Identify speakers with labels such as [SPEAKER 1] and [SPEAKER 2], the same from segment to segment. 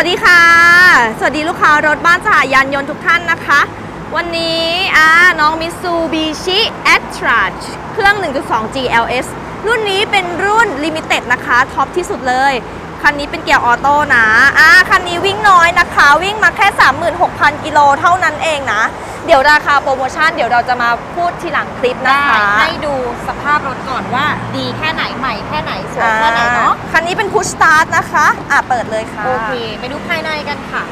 [SPEAKER 1] วัสดีค่ะ สวัสดีลูกค้ารถบ้านสหยานยนต์ทุกท่านนะคะ วันนี้อ่าน้องมิซูบิชิแอตทราชเครื่อง 1.2 GLS รุ่นนี้เป็นรุ่นลิมิเต็ดนะคะ ท็อปที่สุดเลย คันนี้เป็นเกียร์ออโต้นะอ่าคันนี้วิ่งน้อยนะคะ วิ่งมาแค่ 36,000 กิโลเท่านั้นเองนะ เดี๋ยวราคาโปรโมชั่นเดี๋ยวเราจะมาพูดทีหลังคลิปนะ
[SPEAKER 2] ได้
[SPEAKER 1] คะ
[SPEAKER 2] ให้ดูสภาพรถก่อนว่าดีแค่ไหนใหม่แค่ไหนสวยแค่ไหนเนาะ
[SPEAKER 1] อ่าคันนี้เป็น Push Start นะคะ อะเปิดเลยค่ะ
[SPEAKER 2] โอเค ไปดูภายในกันค่ะ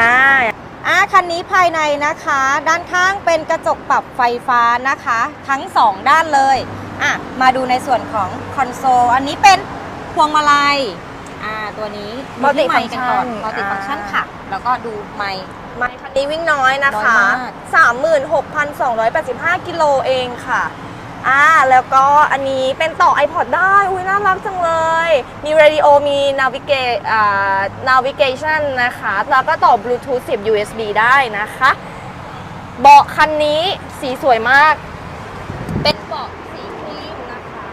[SPEAKER 1] อ่า
[SPEAKER 2] อ่าคันนี้ภายในนะคะ ด้านข้างเป็นกระจกปรับไฟฟ้านะคะ ทั้ง 2 ด้านเลยอะมาดูในส่วนของคอนโซล อันนี้เป็น พวงมาลัยอ่าตัวนี้ดูที่ไมค์กันก่อนมัลติฟังชันค่ะ แล้วก็ดูไมค์
[SPEAKER 1] ไม่คันนี้วิ่งน้อยนะคะ
[SPEAKER 2] น้อยมาก
[SPEAKER 1] 36,285 กิโลเองค่ะ อ่า แล้วก็อันนี้เป็นต่อ iPod ได้ อุ้ยน่ารักจังเลย มี radio มี navigate อ่า navigation นะคะ แล้วก็ต่อ Bluetooth 10 USB ได้นะคะ เบาะคันนี้สีสวยมาก เป็นเบาะสีครีมนะคะ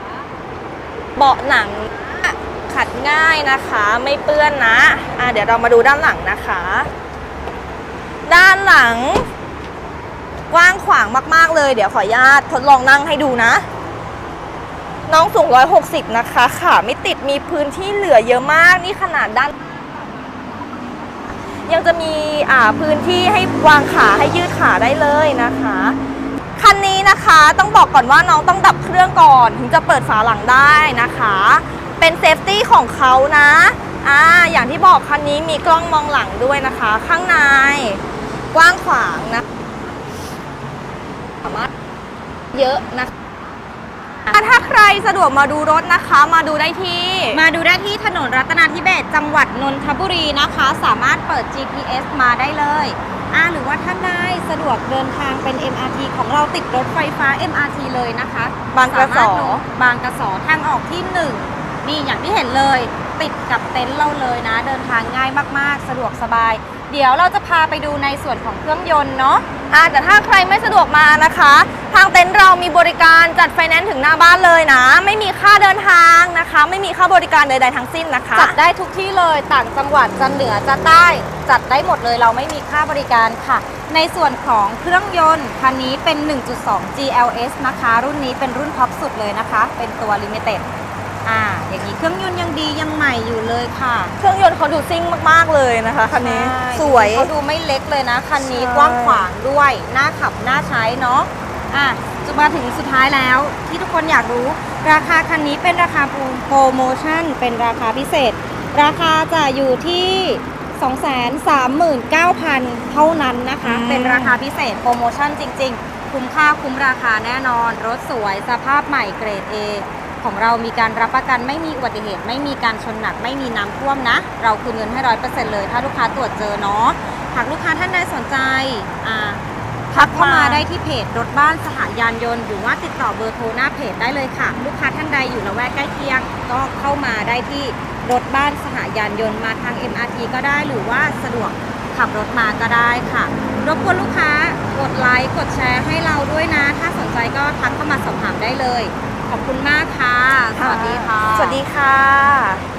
[SPEAKER 1] เบาะหนัง ขัดง่ายนะคะ ไม่เปื้อนนะอ่าเดี๋ยวเรามาดูด้านหลังนะคะ ด้านหลัง กว้างขวางมาก ๆ เลย เดี๋ยวขออนุญาตทดลองนั่งให้ดูนะ น้องสูง 160 นะคะขาไม่ติดมีพื้นที่เหลือเยอะมากนี่ขนาดด้าน ยังจะมีอ่าพื้นที่ให้วางขาให้ยืดขาได้เลยนะคะคันนี้นะคะต้องบอกก่อนว่าน้องต้องดับเครื่องก่อน ถึงจะเปิดฝาหลังได้นะคะ เป็นเซฟตี้ของเขานะอ่าอย่างที่บอกคันนี้มีกล้องมองหลังด้วยนะคะ ข้างในกว้างขวางนะสามารถเยอะนะคะถ้าใครสะดวกมาดูรถนะคะ มาดูได้ที่
[SPEAKER 2] มาดูได้ที่ถนนรัตนาธิเบศจังหวัดนนทบุรีนะคะ สามารถเปิด GPS มาได้เลยอ่าหรือว่าท่านได้สะดวกเดินทางเป็น MRT ของเราติดรถไฟฟ้า MRT เลยนะคะ
[SPEAKER 1] บางกระสอ
[SPEAKER 2] สามารถลงบางกระสอทางออกที่ 1 นี่อย่างที่เห็นเลย ติดกับเต็นท์เราเลยนะ เดินทางง่ายมากๆ สะดวกสบาย เดี๋ยวเราจะพาไปดูในส่วนของเครื่องยนต์เนาะ
[SPEAKER 1] อ่าแต่ถ้าใครไม่สะดวกมานะคะ ทางเต็นท์เรามีบริการจัดไฟแนนซ์ถึงหน้าบ้านเลยนะ ไม่มีค่าเดินทางนะคะ ไม่มีค่าบริการใดๆทั้งสิ้นนะคะ
[SPEAKER 2] จัดได้ทุกที่เลยต่างจังหวัดจะเหนือจะใต้ จัดได้หมดเลยเราไม่มีค่าบริการค่ะ ในส่วนของเครื่องยนต์คันนี้เป็น 1.2 GLS นะคะ รุ่นนี้เป็นรุ่นท็อปสุดเลยนะคะ เป็นตัว Limited อ่า อย่างนี้เครื่องยนต์ยังดียังใหม่อยู่เลยค่ะ
[SPEAKER 1] เครื่องยนต์เขาดูซิ่งมากๆเลยนะคะคันนี้
[SPEAKER 2] ใช่
[SPEAKER 1] สวย
[SPEAKER 2] เขาดูไม่เล็กเลยนะคันนี้
[SPEAKER 1] ใช่
[SPEAKER 2] กว้างขวางด้วยน่าขับน่าใช้เนาะอะจะมาถึงสุดท้ายแล้ว ที่ทุกคนอยากรู้ ราคาคันนี้เป็นราคาโปรโมชั่น เป็นราคาพิเศษ ราคาจะอยู่ที่ 239,000 เท่านั้นนะคะ
[SPEAKER 1] อืม
[SPEAKER 2] เป็นราคาพิเศษโปรโมชั่นจริง ๆ คุ้มค่าคุ้มราคาแน่นอน รถสวยสภาพใหม่เกรด A ของเรามีการรับประกันไม่มีอุบัติเหตุ ไม่มีการชนหนักไม่มีน้ำท่วมนะ เราคืนเงินให้ร้อยเปอร์เซ็นต์เลย ถ้าลูกค้าตรวจเจอเนาะหากลูกค้าท่านใดสนใจอ่าทักเข้ามาได้ที่เพจรถบ้านสหยานยนต์หรือว่าติดต่อเบอร์โทรหน้าเพจได้เลยค่ะ ลูกค้าท่านใดอยู่ละแวกใกล้เคียง ก็เข้ามาได้ที่รถบ้านสหยานยนต์มาทาง MRT ก็ได้หรือว่าสะดวกขับรถมาก็ได้ค่ะ รบกวนลูกค้ากดไลค์กดแชร์ให้เราด้วยนะ ถ้าสนใจก็ทักเข้ามาสอบถามได้เลย ขอบคุณมากค่ะ สวัสดีค่ะ
[SPEAKER 1] สวัสดีค่ะ